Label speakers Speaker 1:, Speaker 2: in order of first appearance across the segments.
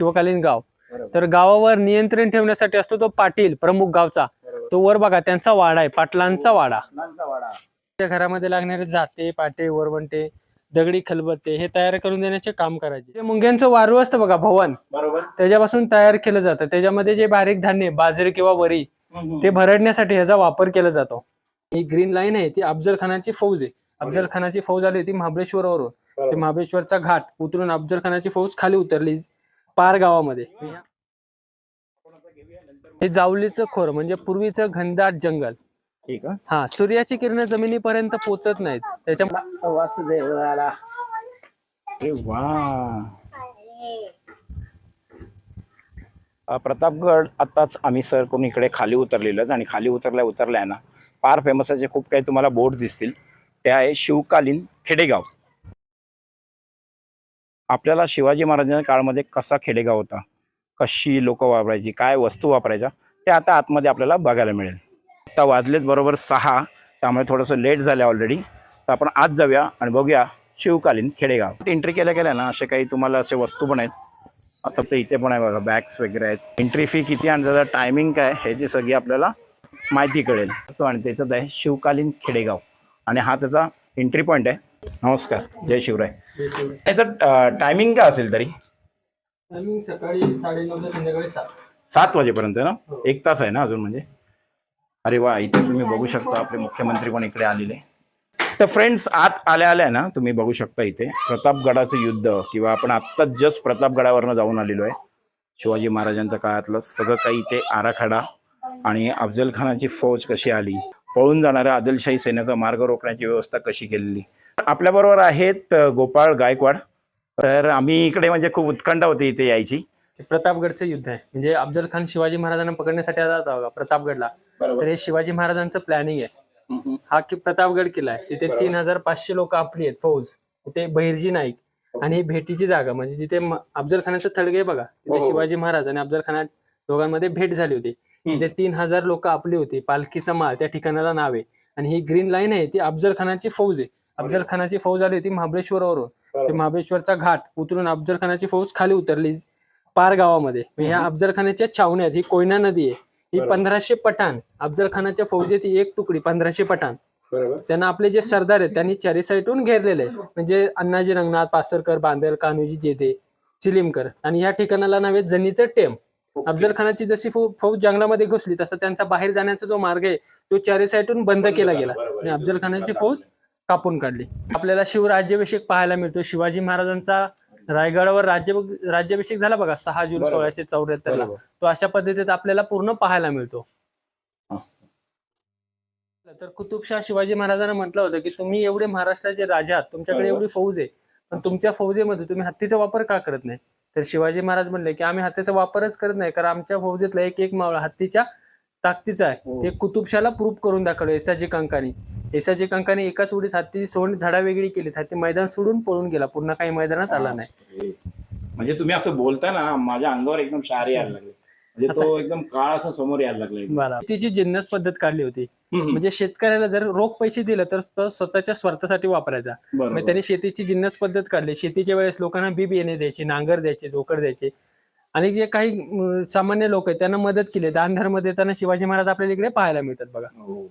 Speaker 1: शिवकालीन गाव. तर गावावर नियंत्रण ठेवण्यासाठी असतो तो पाटील प्रमुख गावचा. तो वर बघा त्यांचा वाडा आहे पाटलांचा वाडा. त्या घरामध्ये लागणारे जाते पाटे वरवंटे दगडी खलबत्ते हे तयार करून देण्याचे काम करायचे. जे मुंग्यांचं वारू असतं बघा भवन.
Speaker 2: बरोबर.
Speaker 1: त्याच्यापासून तयार केलं जातं. त्याच्यामध्ये जे बारीक धान्य बाजरी किंवा वरी ते भरडण्यासाठी ह्याचा वापर केला जातो. ही ग्रीन लाईन आहे ती अफजल खानाची फौज आहे. अफजल खानाची फौज आली होती महाबळेश्वरवरून. ते. महाबळेश्वरचा घाट उतरून अफजल खानाची फौज खाली उतरली. पार गावामध्ये. हे. जावलीचं खोर म्हणजे पूर्वीचं घनदाट जंगल.
Speaker 2: ठीक आहे.
Speaker 1: हा सूर्याची किरण जमिनीपर्यंत पोहोचत नाहीत. त्याच्या
Speaker 2: वासुदेवाला अरे वा. अ, प्रतापगड आत्ताच आम्ही सर करून इकडे खाली उतरलेलो आणि खाली उतरल्या उतरल्या ना फार फेमस असे खूप काही तुम्हाला बोर्ड दिसतील. ते आहे शिवकालीन खेडेगाव. आपल्याला शिवाजी महाराजांच्या काळामध्ये कसा खेडेगाव होता? कशी लोक वापरायची? काय वस्तू वापरायच्या? ते आता आतमध्ये आपल्याला बघायला मिळेल. आता वाजलेच बरोबर सहा त्यामुळे थोडंसं लेट झालं ऑलरेडी तर आपण आज जाऊया आणि बघूया शिवकालीन खेडेगाव. एंट्री केल्या गेल्या ना असे काही तुम्हाला असे वस्तू पण आहेत. आता ते इथे पण आहे बघा बॅग्स वगैरे आहेत. एंट्री फी किती आणि त्याचा टायमिंग काय ह्याची सगळी आपल्याला माहिती कळेल. तो आणि त्याच्यात आहे शिवकालीन खेडेगाव. आणि हा त्याचा एंट्री पॉईंट आहे. नमस्कार जय शिवराय. त्याचं टायमिंग काय असेल तरी?
Speaker 1: सकाळी साडे नऊ ते संध्याकाळी सात.
Speaker 2: सात वाजेपर्यंत ना? एक तास आहे ना अजून म्हणजे? अरे वा इथे तुम्ही बघू शकता आपले मुख्यमंत्री पण इकडे आलेले. तर फ्रेंड्स आत आल्या आल्या ना तुम्ही बघू शकता इथे. प्रतापगडाचं युद्ध किंवा आपण आत्ताच जस्ट प्रतापगडावरनं जाऊन आलेलो आहे. शिवाजी महाराजांच्या काळातलं सगळं काही इथे आराखडा आणि अफजल खानाची फौज कशी आली? पळून जाणाऱ्या आदिलशाही सैन्याचा मार्ग रोखण्याची व्यवस्था कशी केलेली? आपल्याबरोबर आहेत गोपाळ गायकवाड. तर आम्ही इकडे म्हणजे खूप उत्कंठा होती इथे यायची.
Speaker 1: हे प्रतापगडचं युद्ध आहे. म्हणजे अफजल खान शिवाजी महाराजांना पकडण्यासाठी आला होता बघा प्रतापगडला. तर हे शिवाजी महाराजांचं प्लॅनिंग आहे. हा कि प्रतापगड किल्ला आहे. तिथे तीन हजार पाचशे लोक आपली आहेत फौज. तिथे बहिर्जी नाईक आणि ही भेटीची जागा. म्हणजे जिथे अफजल खानाचं थडगे बघा.
Speaker 2: हो,
Speaker 1: तिथे
Speaker 2: हो.
Speaker 1: शिवाजी महाराज आणि अफजल खाना दोघांमध्ये भेट झाली होती. तिथे तीन हजार लोक आपली होती. पालखीचा माळ त्या ठिकाणाला नाव आहे. आणि ही ग्रीन लाईन आहे ती अफजल खानाची फौज आहे. अफजल खानाची फौज आली होती महाबळेश्वरवरून. ते महाबळेश्वरचा घाट उतरून अफजल खानाची फौज खाली उतरली पार गावामध्ये. ह्या अफजल खानाच्या छावण्यात ही कोयना नदी आहे. ही. पंधराशे पठाण अफजल खानाच्या फौजेत ही एक तुकडी पंधराशे पठाण. त्यांना आपले जे सरदार आहेत त्यांनी चारी साईडून घेरलेले म्हणजे अण्णाजी रंगनाथ पासरकर बांदल कान्होजी जेते चिलिमकर आणि या ठिकाणाला नाव आहे जनीचं टेम. अफजल खानाची जशी फौ- फौज जंगलामध्ये घुसली तसा त्यांचा बाहेर जाण्याचा जो मार्ग आहे तो चारी साईडून बंद केला गेला. आणि अफजल खानाची फौज कापून काढली. आपल्याला शिवराज्याभिषेक पाहायला मिळतो शिवाजी महाराजांचा रायगडावर राज्य राज्याभिषेक झाला बघा सहा जून
Speaker 2: बरोबर.
Speaker 1: सोळाशे चौऱ्याहत्तर ला
Speaker 2: बरोबर.
Speaker 1: तो अशा पद्धतीत आपल्याला पूर्ण पाहायला मिळतो. तर कुतुबशाह शिवाजी महाराजांना म्हटलं होतं की तुम्ही एवढे महाराष्ट्राचे राजा आहात. तुमच्याकडे
Speaker 2: बरोबर.
Speaker 1: एवढी फौज आहे. पण तुमच्या फौजेमध्ये तुम्ही हत्तीचा वापर का करत नाही? तर शिवाजी महाराज म्हणले की आम्ही हत्तीचा वापरच करत नाही. कारण आमच्या फौजेतला एक एक मावळा हत्तीच्या ताकदीचा आहे.
Speaker 2: हो.
Speaker 1: ते कुतुबशाला प्रूफ करून दाखवलं एसाजी कंकानी एसाजी कंकानी एकाच उडीत हत्ती सोड धडा वेगळी केली. हत्ती मैदान सोडून पळून गेला. पुन्हा काही मैदानात आला नाही.
Speaker 2: म्हणजे तुम्ही असं बोलता ना माझ्या अंगावर एकदम शार यायला लागले. म्हणजे तो एकदम काळ असं समोर यायला लागला.
Speaker 1: बरं. तिची जिन्नस पद्धत काढली होती. म्हणजे शेतकऱ्याला जर रोख पैसे दिले तर तो स्वतःच्या स्वार्थासाठी वापरायचा. मग त्यांनी शेतीची जिन्नस पद्धत काढली. शेतीच्या वेळेस लोकांना बी बियाणे द्यायचे नांगर द्यायचे जोकर द्यायचे. आणि जे काही सामान्य लोक आहेत त्यांना मदत केली. दान धर्म देताना शिवाजी महाराज आपल्याला इकडे पाहायला मिळतात बघा.
Speaker 2: हो.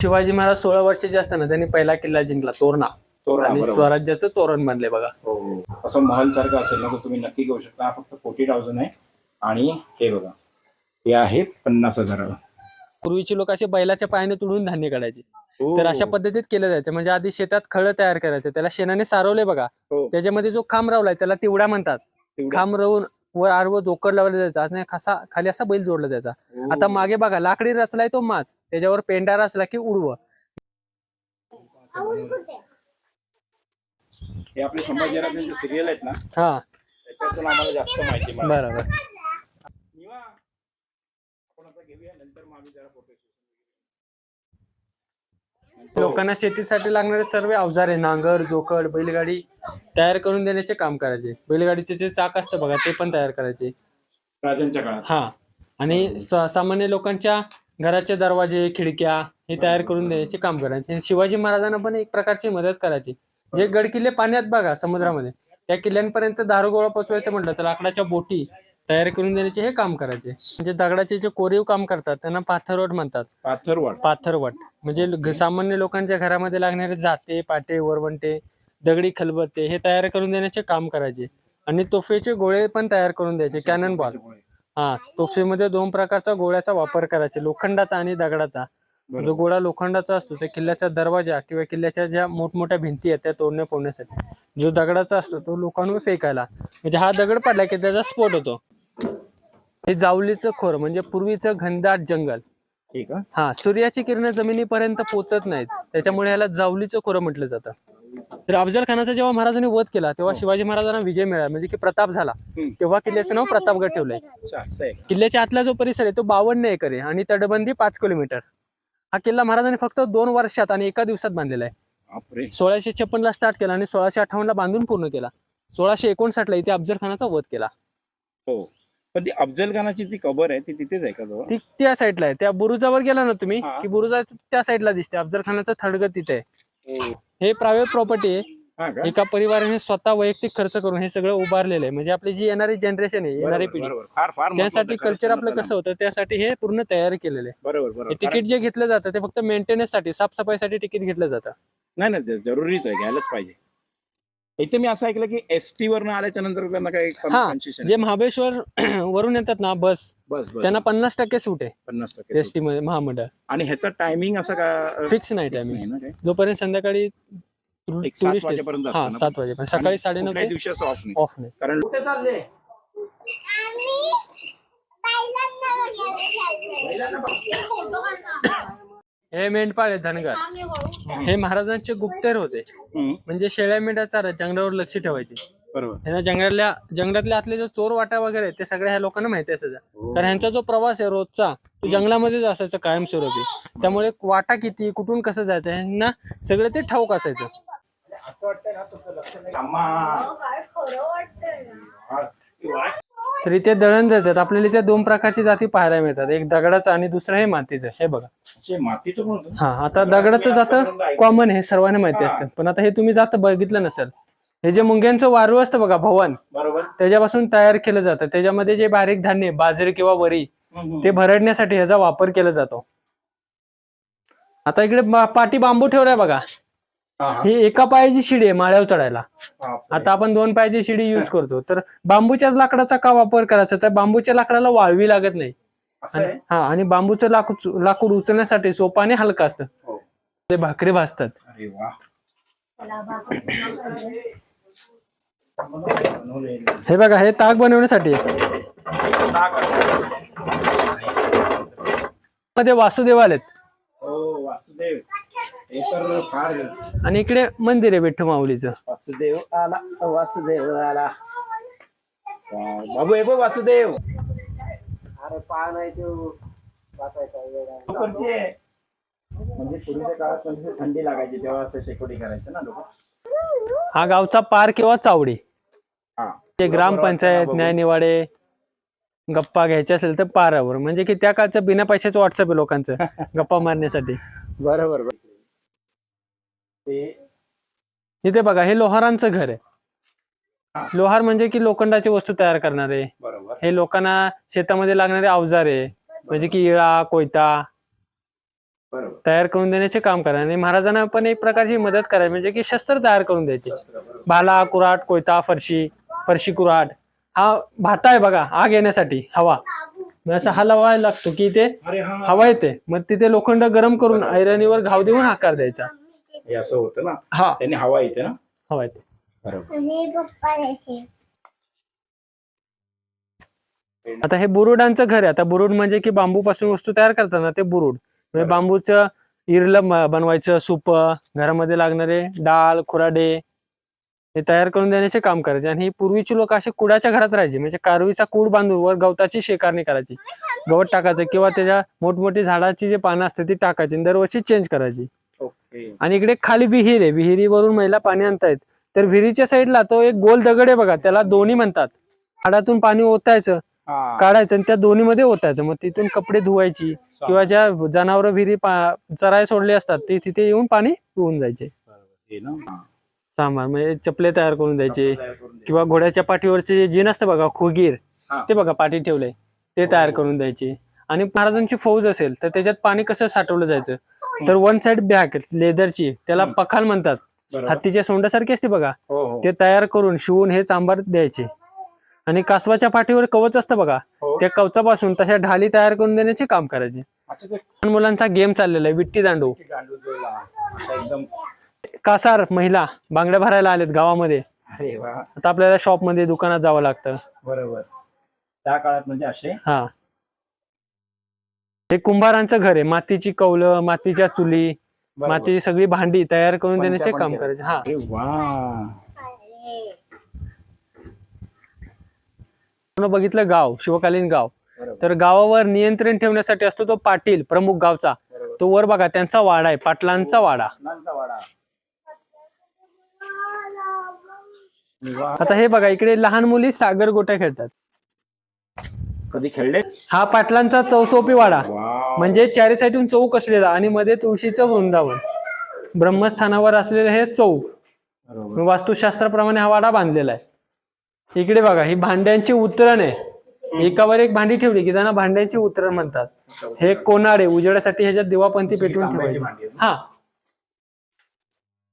Speaker 1: शिवाजी महाराज सोळा वर्षाचे असताना त्यांनी पहिला किल्ला जिंकला तोरणा
Speaker 2: तोरणा,
Speaker 1: आणि
Speaker 2: बरोबर.
Speaker 1: स्वराज्याचं तोरण बांधले बघा
Speaker 2: हो, हो. असं महल सारखं असेल ना तर तुम्ही नक्की घेऊ शकता हा फक्त फोर्टी थाउजंड आहे आणि हे बघा हे आहे पन्नास हजाराला
Speaker 1: पूर्वीचे लोक असे बैलाच्या पायाने तुडून धान्य काढायचे
Speaker 2: हो.
Speaker 1: तर अशा पद्धतीत केलं जायचं म्हणजे आधी शेतात खळ तयार करायचं त्याला शेणाने सारवले बघा
Speaker 2: हो.
Speaker 1: त्याच्यामध्ये जो खांब रावलाय त्याला तिवडा म्हणतात
Speaker 2: तेवढं.
Speaker 1: खांब रवून वर आडवं जोकर लावला जायचा. आणि खासा खाली असा बैल जोडला जायचा.
Speaker 2: हो.
Speaker 1: आता मागे बघा लाकडी रचलाय तो माच. त्याच्यावर पेंडा रचला की उडवं.
Speaker 2: हे आपले सिरियल आहेत ना?
Speaker 1: हा.
Speaker 2: त्याच्यातून आम्हाला जास्त माहिती मिळाली.
Speaker 1: बरोबर.
Speaker 2: निवा. आपण आता घेऊया. नंतर मग आम्ही जरा shoot.
Speaker 1: लोकांना शेतीसाठी लागणारे सर्व अवजारे नांगर जोकड बैलगाडी तयार करून देण्याचे काम करायचे. बैलगाडीचे जे चाक असतं बघा ते पण तयार करायचे.
Speaker 2: राजांच्या काळात.
Speaker 1: हा. आणि स- सामान्य लोकांच्या घराचे दरवाजे खिडक्या हे तयार करून देण्याचे काम करायचे. आणि शिवाजी महाराजांना पण एक प्रकारची मदत करायची. जे गड किल्ले पाण्यात बघा समुद्रामध्ये. त्या किल्ल्यांपर्यंत दारुगोळा पोचवायचं म्हटलं तर लाकडाच्या बोटी तयार करून देण्याचे हे काम करायचे. म्हणजे दगडाचे जे कोरीव काम करतात त्यांना पाथरवट म्हणतात.
Speaker 2: पाथरवाड
Speaker 1: पाथरवट. म्हणजे सामान्य लोकांच्या घरामध्ये लागणारे जाते पाटे वरवंटे दगडी खलबत्ते हे तयार करून देण्याचे काम करायचे. आणि तोफेचे गोळे पण तयार करून द्यायचे कॅनन बॉल हा तोफेमध्ये दोन प्रकारचा गोळ्याचा वापर करायचे लोखंडाचा आणि दगडाचा. जो गोळा लोखंडाचा असतो ते किल्ल्याचा दरवाजा किंवा किल्ल्याच्या ज्या मोठमोठ्या भिंती आहेत त्या तोडण्या फोडण्यासाठी. जो दगडाचा असतो तो लोकांवर फेकायला. म्हणजे हा दगड पडला की त्याचा स्फोट होतो. हे जावलीचं खोर म्हणजे पूर्वीचं घनदाट जंगल.
Speaker 2: ठीक आहे.
Speaker 1: हा सूर्याची किरण जमिनीपर्यंत पोहोचत नाहीत. त्याच्यामुळे याला जावलीचं खोरं म्हटलं जातं. तर अफजल खानाचा जेव्हा महाराजांनी वध केला तेव्हा शिवाजी महाराजांना विजय मिळाला. म्हणजे की प्रताप झाला. तेव्हा किल्ल्याचं नाव प्रतापगड ठेवलंय? किल्ल्याच्या आतला जो परिसर आहे तो बावन्न एकर आहे आणि तटबंदी पाच किलोमीटर. हा किल्ला महाराजांनी फक्त दोन वर्षात आणि एका दिवसात बांधलेला आहे. सोळाशे छप्पन ला स्टार्ट केला आणि सोळाशे अठ्ठावन्न ला बांधून पूर्ण केला. सोळाशे एकोणसाठ ला इथे अफजल खानाचा वध केला.
Speaker 2: हो. पण ती अफजल खानाची जी कबर आहे ती तिथेच आहे का जवळ?
Speaker 1: ती त्या साईडला आहे. त्या बुरुजावर गेला ना तुम्ही?
Speaker 2: हा.
Speaker 1: की बुरुजा त्या साईडला दिसते. अफजल खानाचं थडगत तिथे आहे.
Speaker 2: हो.
Speaker 1: हे प्रायव्हेट प्रॉपर्टी आहे.
Speaker 2: हा का?
Speaker 1: एका परिवाराने स्वतः वैयक्तिक खर्च करून हे सगळं उभारलेलं आहे. म्हणजे आपली जी येणारी जनरेशन आहे येणारी
Speaker 2: बरोबर,
Speaker 1: पिढी
Speaker 2: बरोबर. फार फार
Speaker 1: त्यासाठी
Speaker 2: महत्त्वाचं
Speaker 1: कल्चर आपलं कसं होतं त्यासाठी हे पूर्ण तयार केलेलं आहे.
Speaker 2: बरोबर बरोबर.
Speaker 1: तिकीट जे घेतलं जातं ते फक्त मेंटेनन्ससाठी साफसफाईसाठी तिकीट घेतलं जातं.
Speaker 2: नाही नाही ते जरुरीच आहे घ्यायलाच पाहिजे. इथे मी असं ऐकलं की एस टी वरनं आल्याच्यानंतर त्यांना काही
Speaker 1: हा
Speaker 2: कन्सेशन
Speaker 1: जे महाबळेश्वर वरून येतात ना बस
Speaker 2: बस बस
Speaker 1: त्यांना पन्नास टक्के सूट आहे.
Speaker 2: पन्नास टक्के
Speaker 1: एस टी मध्ये महामंडळ.
Speaker 2: आणि ह्याचा टायमिंग असं का
Speaker 1: फिक्स नाही
Speaker 2: fix
Speaker 1: टायमिंग
Speaker 2: नाही ना काही?
Speaker 1: जोपर्यंत संध्याकाळी
Speaker 2: एक सात
Speaker 1: टुरिस्ट
Speaker 2: वाजेपर्यंत
Speaker 1: हा
Speaker 2: असतं ना?
Speaker 1: सात वाजेपर्यंत. सकाळी साडेनऊ
Speaker 2: कुठल्याही
Speaker 1: ते
Speaker 2: दिवशी असं ऑफ नाही.
Speaker 1: ऑफ नाही.
Speaker 2: कारण
Speaker 1: कुठे चालले?
Speaker 3: आम्ही पहिल्यांदा वगैरे फोटो काढणार.
Speaker 1: हे मेंढपाळ आहे धनगर. हे महाराजांचे गुप्तेर होते. म्हणजे शेळ्या मेंढ्या चारत जंगलावर लक्ष ठेवायचे.
Speaker 2: बरोबर.
Speaker 1: जंगलातल्या जंगलातले आतले जो चोर वाटा वगैरे आहेत, ते सगळ्या ह्या लोकांना माहिती असायचं. कारण ह्यांचा जो प्रवास आहे रोजचा तो जंगलामध्येच असायचा कायमस्वरूपी. त्यामुळे वाटा किती कुठून कसं जायचं ह्यांना सगळं ते ठाऊक असायचं.
Speaker 3: काय खरं वाटतंय ना.
Speaker 1: तर इथे दळण देतात आपल्याला इथे दोन प्रकारची जाती पाहायला मिळतात. एक दगडाचं आणि दुसरं हे मातीचं. हे बघा.
Speaker 2: मातीचं
Speaker 1: हा आता दगडाचं जातं कॉमन हे सर्वांना माहिती असतं. पण आता हे तुम्ही जात बघितलं नसेल. हे जे मुंग्यांचं वारू असतं बघा भवन.
Speaker 2: बरोबर.
Speaker 1: त्याच्यापासून तयार केलं जातं. त्याच्यामध्ये जे बारीक धान्य बाजरी किंवा वरी ते भरडण्यासाठी ह्याचा वापर केला जातो. आता इकडे पाठी बांबू ठेवलाय बघा.
Speaker 2: हा,
Speaker 1: एका पायाची शिडी आहे माळ्यावर चढायला. आता आपण दोन पायाची शिडी युज करतो. तर बांबूच्याच लाकडाचा का वापर करायचा? तर बांबूच्या लाकडाला वाळवी लागत नाही. हा आणि बांबूचं लाकूड लाकूड उचलण्यासाठी सोपं आणि हलकं असतं.
Speaker 2: हो.
Speaker 1: ते भाकरी भाजतात. हे बघा हे ताक बनवण्यासाठी. मध्ये वासुदेव आलेत.
Speaker 2: फार
Speaker 1: आणि इकडे मंदिर आहे विठ्ठल माऊलीचं.
Speaker 2: वासुदेव आला वासुदेव आला. बाबू हे बघ वासुदेव.
Speaker 4: अरे पा नाही तो वाचायचा वेळ
Speaker 2: तो पण ते. म्हणजे पूर्वीच्या काळात म्हणजे थंडी लागायची तेव्हा असं शेकोटी करायचं ना लोक.
Speaker 1: हा गावचा पार किंवा चावडी.
Speaker 2: हा.
Speaker 1: ते ग्रामपंचायत न्यायनिवाडे गप्पा घ्यायचे असेल तर पारावर. म्हणजे की त्या काळचं बिना पैशाचं व्हॉट्सअप आहे लोकांचं गप्पा मारण्यासाठी.
Speaker 2: बरोबर बरोबर. ते
Speaker 1: इथे बघा हे लोहारांचं घर
Speaker 2: हा.
Speaker 1: आहे लोहार म्हणजे की लोखंडाची वस्तू तयार करणारे.
Speaker 2: बरोबर.
Speaker 1: हे लोकांना शेतामध्ये लागणारे अवजारे म्हणजे की इळा कोयता तयार करून देण्याचे काम करा आणि महाराजांना पण एक प्रकारची मदत करायची म्हणजे की शस्त्र तयार करून द्यायचे. भाला कुराट कोयता फरशी फरशी कुराट हा भाता आहे बघा आग येण्यासाठी हवा. असं हलवायला लागतो की
Speaker 2: हा.
Speaker 1: हवा येते. मग तिथे लोखंड गरम करून ऐरणीवर घाव देऊन आकार द्यायचा.
Speaker 2: हे असं होतं ना.
Speaker 1: हा.
Speaker 2: त्यांनी हवा येते ना.
Speaker 1: हवा येते.
Speaker 2: बरोबर.
Speaker 3: हे
Speaker 1: आता हे बुरुडांचं घर आहे. आता बुरुड म्हणजे की बांबू पासून वस्तू तयार करतात ना ते बुरुड. म्हणजे
Speaker 2: बरोबर.
Speaker 1: बांबूचं इरलं ब- बनवायचं सूप घरामध्ये लागणारे डाळ खुराडे हे तयार करून देण्याचे काम करायचे. आणि ही पूर्वीची लोक असे कुडाच्या घरात राहायचे. म्हणजे कारवीचा कूड बांधून वर गवताची शेकारणी करायची. गवत टाकायचं किंवा त्याच्या मोठमोठी झाडाची जे पानं असते ती टाकायची आणि दरवर्षी चेंज करायची. आणि इकडे खाली विहीर आहे. विहिरीवरून महिला पाणी आणतायत. तर विहिरीच्या साईडला तो एक गोल दगड आहे बघा. त्याला दोन्ही म्हणतात. झाडातून पाणी ओतायचं
Speaker 2: हा.
Speaker 1: काढायचं आणि त्या दोन्हीमध्ये ओतायचं. मग तिथून कपडे धुवायची किंवा ज्या जनावर विहिरी चराय सोडले असतात ते तिथे येऊन पाणी पिऊन जायचे.
Speaker 2: हे हा.
Speaker 1: सामान म्हणजे चपले तयार करून द्यायचे. किंवा घोड्याच्या पाठीवरचे जे जीन असतं बघा खोगीर
Speaker 2: हा.
Speaker 1: ते बघा पाठी ठेवलंय. ते तयार करून द्यायचे. आणि महाराजांची फौज असेल तर त्याच्यात पाणी कसं साठवलं जायचं? तर वन साइड बॅग लेदरची त्याला पखाल म्हणतात. हत्तीच्या सोंडासारखी असते बघा.
Speaker 2: हो हो.
Speaker 1: ते तयार करून शिवून हे चांबार द्यायचे. आणि कासवाच्या पाठीवर कवच असतं बघा.
Speaker 2: हो.
Speaker 1: त्या कवचापासून तशा ढाली तयार करून देण्याचे काम करायचे. लहान मुलांचा गेम चाललेला आहे विट्टी दांडू. कासार महिला बांगड्या भरायला आलेत गावामध्ये. आता आपल्याला शॉपमध्ये दुकानात जावं लागतं.
Speaker 2: बरोबर. त्या काळात म्हणजे असे
Speaker 1: हा. हे कुंभारांचं घर आहे मातीची कौलं मातीच्या चुली. मातीची सगळी भांडी तयार करून देण्याचे काम. करायचे हा
Speaker 2: वा
Speaker 1: बघितलं गाव शिवकालीन गाव. तर गावावर नियंत्रण ठेवण्यासाठी असतो तो पाटील प्रमुख गावचा. तो वर बघा त्यांचा वाडा आहे पाटलांचा वाडा. आता हे बघा इकडे लहान मुली सागर गोट्या खेळतात
Speaker 2: कधी खेळले?
Speaker 1: हा पाटलांचा चौसोपी वाडा. म्हणजे चारी साईडून चौक असलेला आणि मध्ये तुळशीचं वृंदावन. ब्रह्मस्थानावर असलेलं हे चौक. वास्तुशास्त्राप्रमाणे हा वाडा बांधलेला आहे. इकडे बघा ही भांड्यांची उतरण. आहे एकावर एक भांडी ठेवली की त्यांना भांड्यांची उतरण म्हणतात. हे कोनाडे उजेडासाठी ह्याच्यात दिवापंथी पेटवून ठेवायची. हा.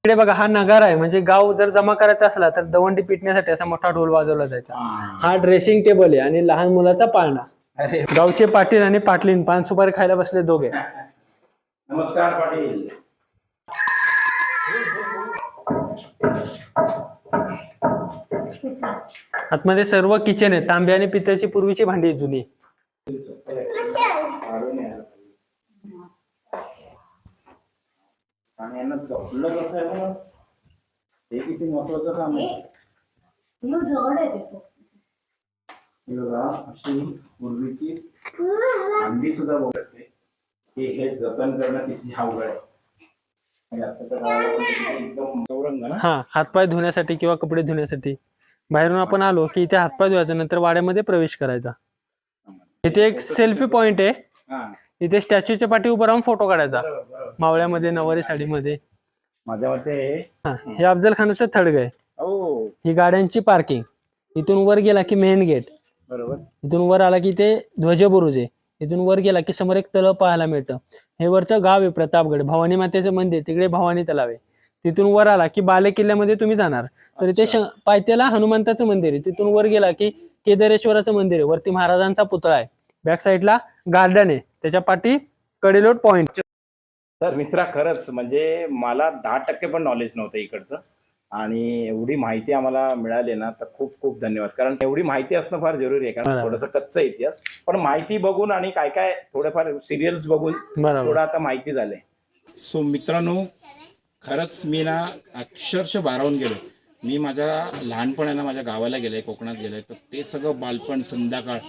Speaker 1: इकडे बघा हा नगारा आहे. म्हणजे गाव जर जमा करायचा असला तर दवंडी पिटण्यासाठी असा मोठा ढोल वाजवला जायचा.
Speaker 2: हा.
Speaker 1: ड्रेसिंग टेबल आहे आणि लहान मुलाचा पाळणा. गावचे पाटील आणि पाटलीन पान सुपारी खायला बसले दोघे.
Speaker 2: नमस्कार पाटील.
Speaker 1: आतमध्ये सर्व किचन आहे तांबे आणि पित्याची पूर्वीची भांडी जुनी.
Speaker 2: कसं आहे बघा. हे किती महत्वाचं काम आहे
Speaker 3: यो जड आहे ते खूप.
Speaker 2: हे बघा अशी पूर्वीची अंडी सुद्धा बघते की हे जतन करणं किती अवघड आहे आणि किती एकदम चौरंग ना
Speaker 1: हा हातपाय धुण्यासाठी किंवा कपडे धुण्यासाठी बाहेरून आपण आलो की इथे हातपाय धुवायचा नंतर वाड्यामध्ये प्रवेश करायचा इथे एक सेल्फी पॉइंट आहे
Speaker 2: हा
Speaker 1: इथे स्टॅच्यूच्या पाठी उभं राहून फोटो काढायचा
Speaker 2: बरोबर, बरोबर.
Speaker 1: मावळ्यामध्ये नवारी साडीमध्ये
Speaker 2: माझ्या मते
Speaker 1: हा हे अफजल खानाचं थडग आहे
Speaker 2: हो.
Speaker 1: ही गाड्यांची पार्किंग इथून वर गेला की मेन गेट
Speaker 2: बरोबर.
Speaker 1: इथून वर आला की ते ध्वजबुरुज आहे. इथून वर गेला की समोर एक तलाव पाहायला मिळतं. हे वरचं गाव आहे प्रतापगड. भवानी मातेचं मंदिर तिकडे भवानी तलाव आहे. तिथून वर आला की बाले किल्ल्यामध्ये तुम्ही जाणार. तर इथे श- पायथ्याला हनुमंताचं मंदिर आहे. तिथून वर गेला की केदारेश्वराचं मंदिर आहे. वरती महाराजांचा पुतळा आहे. बॅक साईडला गार्डन आहे. त्याच्या पाठी कडेलोट पॉइंट
Speaker 2: तर मित्रा खरंच म्हणजे मला दहा टक्के पण नॉलेज नव्हतं इकडचं. आणि एवढी माहिती आम्हाला मिळाली ना तर खूप खूप धन्यवाद. कारण एवढी माहिती असणं फार जरुरी आहे कारण. थोडंसं कच्चा इतिहास. पण माहिती बघून आणि काय काय थोडेफार सिरियल्स बघून थोडं आता माहिती झालंय. सो मित्रांनो खरंच मी ना अक्षरशः भारावून गेलो मी माझ्या लहानपणाला माझ्या गावाला गेलोय कोकणात गेलोय. तर ते सगळं बालपण संध्याकाळ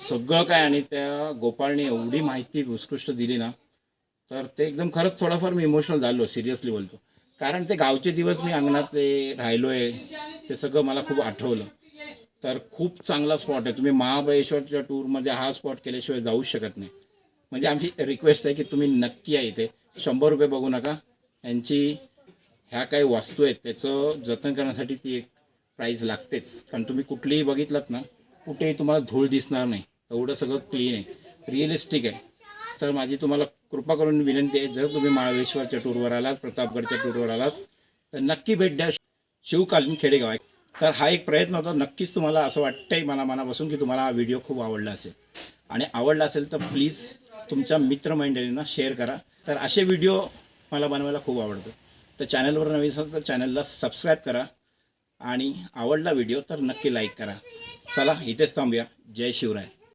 Speaker 2: सगळं काय आणि त्या गोपाळने एवढी माहिती उत्कृष्ट दिली ना तर ते एकदम खरंच थोडंफार मी इमोशनल झालो सिरियसली बोलतो. कारण ते गावचे दिवस मी अंगणात ते आहे ते सगळं मला खूप आठवलं. तर खूप चांगला स्पॉट आहे. तुम्ही महाबळेश्वरच्या टूरमध्ये हा स्पॉट केल्याशिवाय जाऊ शकत नाही. म्हणजे आमची रिक्वेस्ट आहे की तुम्ही नक्की या इथे. शंभर रुपये बघू नका. यांची ह्या काही वास्तू आहेत त्याचं जतन करण्यासाठी ती एक प्राईज लागतेच. कारण तुम्ही कुठलीही बघितलात ना कुठेही तुम्हाला धूळ दिसणार नाही. एवढं सगळं क्लीन आहे. रिअलिस्टिक आहे. तर माझी तुम्हाला कृपा करून विनंती आहे जर तुम्ही महाबळेश्वरच्या टूरवर आलात प्रतापगडच्या टूरवर आलात तर नक्की भेट द्या. शिवकालीन खेडेगाव आहे. तर हा एक प्रयत्न होता. नक्कीच तुम्हाला असं वाटतंय मला मनापासून की तुम्हाला हा व्हिडिओ खूप आवडला असेल. आणि आवडला असेल तर प्लीज तुमच्या मित्रमंडळींना शेअर करा. तर असे व्हिडिओ मला बनवायला खूप आवडतो. तर चॅनलवर नवीन असाल तर चॅनलला सबस्क्राईब करा. आणि आवडला व्हिडिओ तर नक्की लाईक करा. चला इथेच थांबूया. जय शिवराय.